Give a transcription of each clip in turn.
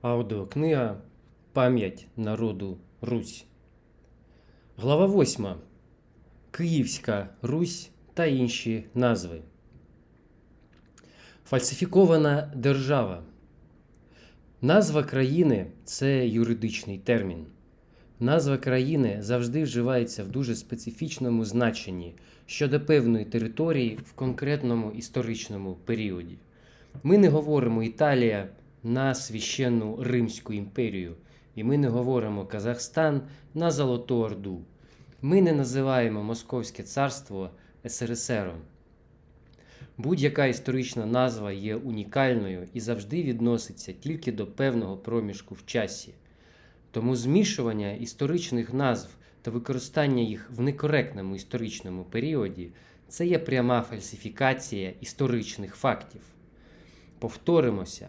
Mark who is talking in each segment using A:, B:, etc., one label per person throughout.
A: Аудіокнига Пам'ять народу Русь. Глава 8. Київська Русь та інші назви. Фальсифікована держава. Назва країни це юридичний термін. Назва країни завжди вживається в дуже специфічному значенні щодо певної території в конкретному історичному періоді. Ми не говоримо Італія на священну Римську імперію, і ми не говоримо Казахстан на Золоту Орду. Ми не називаємо Московське царство СРСР. Будь-яка історична назва є унікальною і завжди відноситься тільки до певного проміжку в часі. Тому змішування історичних назв та використання їх в некоректному історичному періоді це є пряма фальсифікація історичних фактів. Повторимося,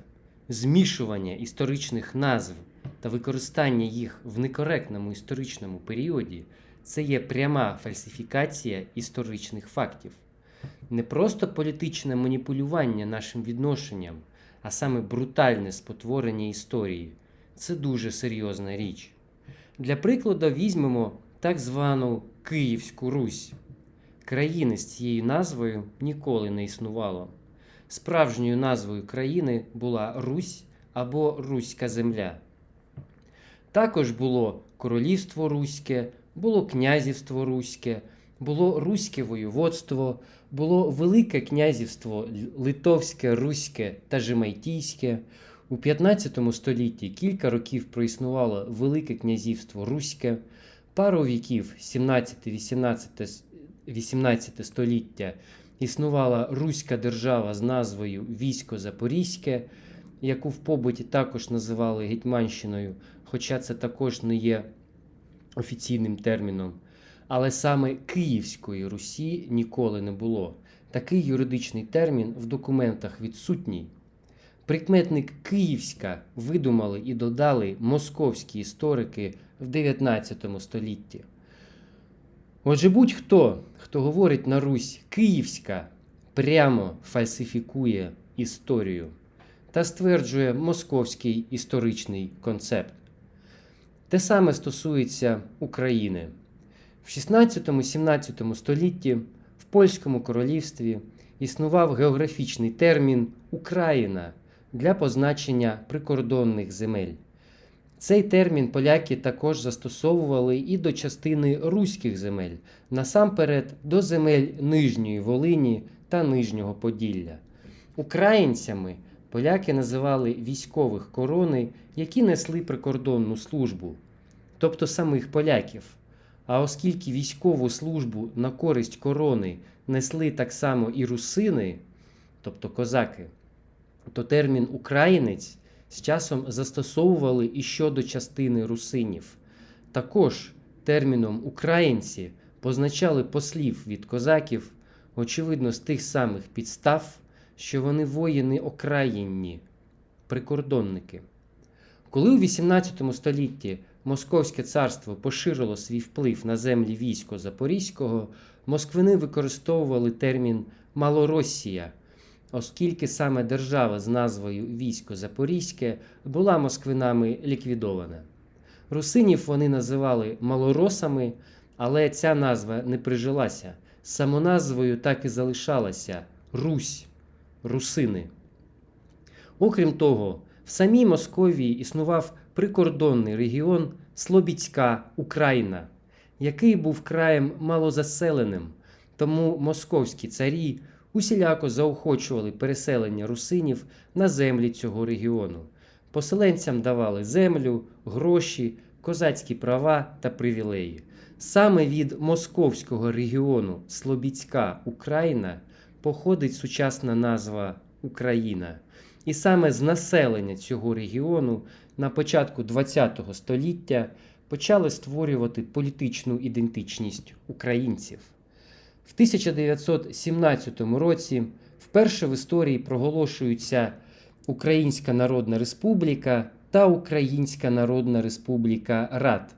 A: змішування історичних назв та використання їх в некоректному історичному періоді це є пряма фальсифікація історичних фактів. Не просто політичне маніпулювання нашим відношенням, а саме брутальне спотворення історії. Це дуже серйозна річ. Для прикладу візьмемо так звану Київську Русь. Країни з цією назвою ніколи не існувало. Справжньою назвою країни була Русь або Руська земля. Також було Королівство Руське, було князівство Руське, було Руське воєводство, було Велике князівство Литовське, Руське та Жемайтійське. У 15 столітті кілька років проіснувало Велике князівство Руське, пару віків 17-18 століття існувала Руська держава з назвою Військо Запорізьке, яку в побуті також називали Гетьманщиною, хоча це також не є офіційним терміном. Але саме Київської Русі ніколи не було. Такий юридичний термін в документах відсутній. Прикметник Київська видумали і додали московські історики в 19 столітті. Отже, будь-хто, хто говорить на Русь Київська, прямо фальсифікує історію та стверджує московський історичний концепт. Те саме стосується України. В 16-17 столітті в Польському королівстві існував географічний термін Україна для позначення прикордонних земель. Цей термін поляки також застосовували і до частини руських земель, насамперед до земель Нижньої Волині та Нижнього Поділля. Українцями поляки називали військових корони, які несли прикордонну службу, тобто самих поляків. А оскільки військову службу на користь корони несли так само і русини, тобто козаки, то термін українець з часом застосовували і щодо частини русинів. Також терміном українці позначали послів від козаків, очевидно, з тих самих підстав, що вони воїни окраїнні, прикордонники. Коли у XVIII столітті Московське царство поширило свій вплив на землі військо Запорізького, москвини використовували термін Малоросія оскільки саме держава з назвою Військо Запорізьке була москвинами ліквідована. Русинів вони називали малоросами, але ця назва не прижилася. Самоназвою так і залишалася Русь, русини. Окрім того, в самій Московії існував прикордонний регіон Слобідська Україна, який був краєм малозаселеним, тому московські царі усіляко заохочували переселення русинів на землі цього регіону. Поселенцям давали землю, гроші, козацькі права та привілеї. Саме від московського регіону Слобідська Україна походить сучасна назва Україна. І саме з населення цього регіону на початку ХХ століття почали створювати політичну ідентичність українців. В 1917 році вперше в історії проголошуються Українська Народна Республіка та Українська Народна Республіка Рад.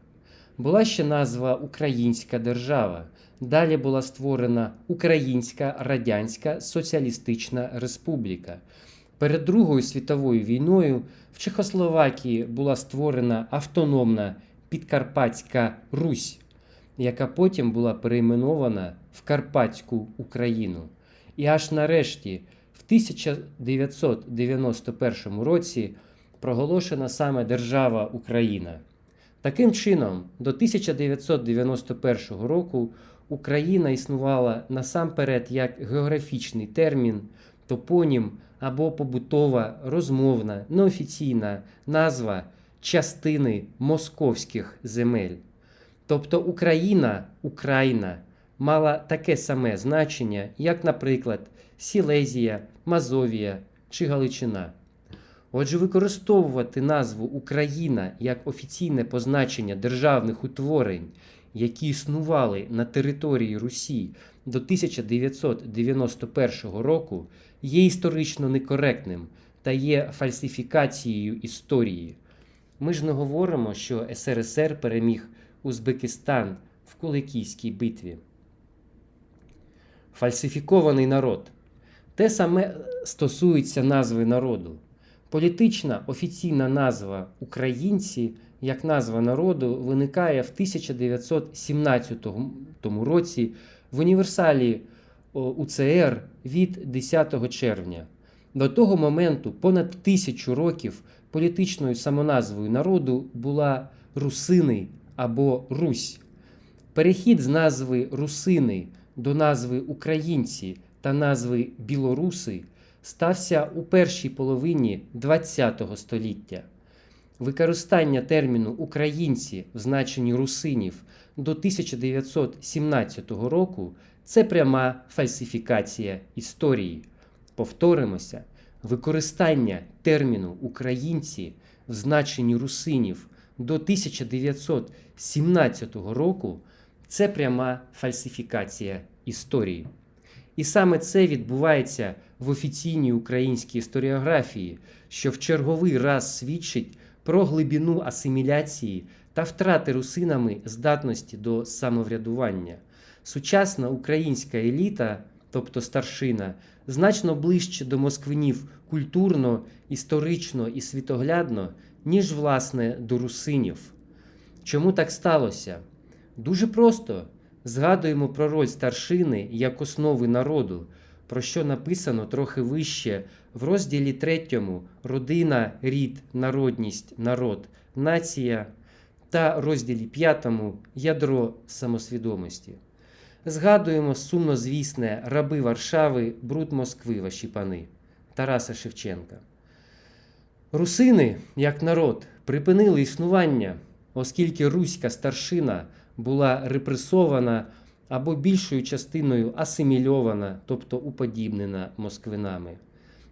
A: Була ще назва Українська Держава. Далі була створена Українська Радянська Соціалістична Республіка. Перед Другою світовою війною в Чехословакії була створена автономна Підкарпатська Русь, яка потім була перейменована в Карпатську Україну. І аж нарешті, в 1991 році, проголошена саме держава Україна. Таким чином, до 1991 року Україна існувала насамперед як географічний термін, топонім або побутова, розмовна, неофіційна назва частини московських земель. Тобто Україна, Україна мала таке саме значення, як, наприклад, Сілезія, Мазовія чи Галичина. Отже, використовувати назву Україна як офіційне позначення державних утворень, які існували на території Русі до 1991 року, є історично некоректним та є фальсифікацією історії. Ми ж не говоримо, що СРСР переміг Узбекистан в Куликійській битві. Фальсифікований народ. Те саме стосується назви народу. Політична офіційна назва українці як назва народу виникає в 1917 році в універсалі УЦР від 10 червня. До того моменту понад тисячу років політичною самоназвою народу була русини або Русь. Перехід з назви русини до назви українці та назви білоруси стався у першій половині ХХ століття. Використання терміну українці в значенні русинів до 1917 року це пряма фальсифікація історії. Повторимося, використання терміну українці в значенні русинів до 1917 року це пряма фальсифікація історії. І саме це відбувається в офіційній українській історіографії, що в черговий раз свідчить про глибину асиміляції та втрати русинами здатності до самоврядування. Сучасна українська еліта, тобто старшина, значно ближче до москвинів культурно, історично і світоглядно, ніж, власне, до русинів. Чому так сталося? Дуже просто згадуємо про роль старшини як основи народу, про що написано трохи вище в розділі 3 Родина, рід, народність, народ, нація та розділі 5 Ядро самосвідомості. Згадуємо сумнозвісне раби Варшави, бруд Москви, ваші пани Тараса Шевченка. Русини, як народ, припинили існування, оскільки руська старшина була репресована або більшою частиною асимільована, тобто уподібнена москвинами.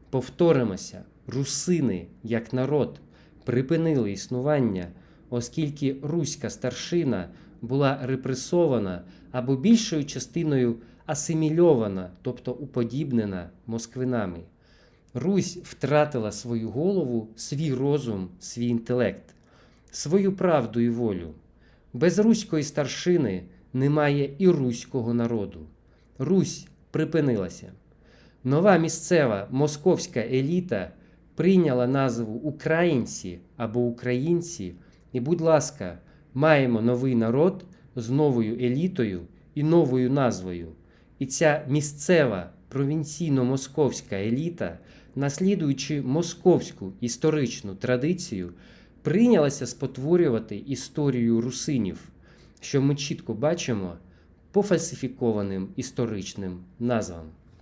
A: Повторимося, русини, як народ, припинили існування, оскільки руська старшина була репресована або більшою частиною асимільована, тобто уподібнена москвинами. Русь втратила свою голову, свій розум, свій інтелект, свою правду і волю. Без руської старшини немає і руського народу. Русь припинилася. Нова місцева московська еліта прийняла назву Українці або Українці, і, будь ласка, маємо новий народ з новою елітою і новою назвою. І ця місцева провінційно-московська еліта, наслідуючи московську історичну традицію, прийнялася спотворювати історію русинів, що ми чітко бачимо по фальсифікованим історичним назвам.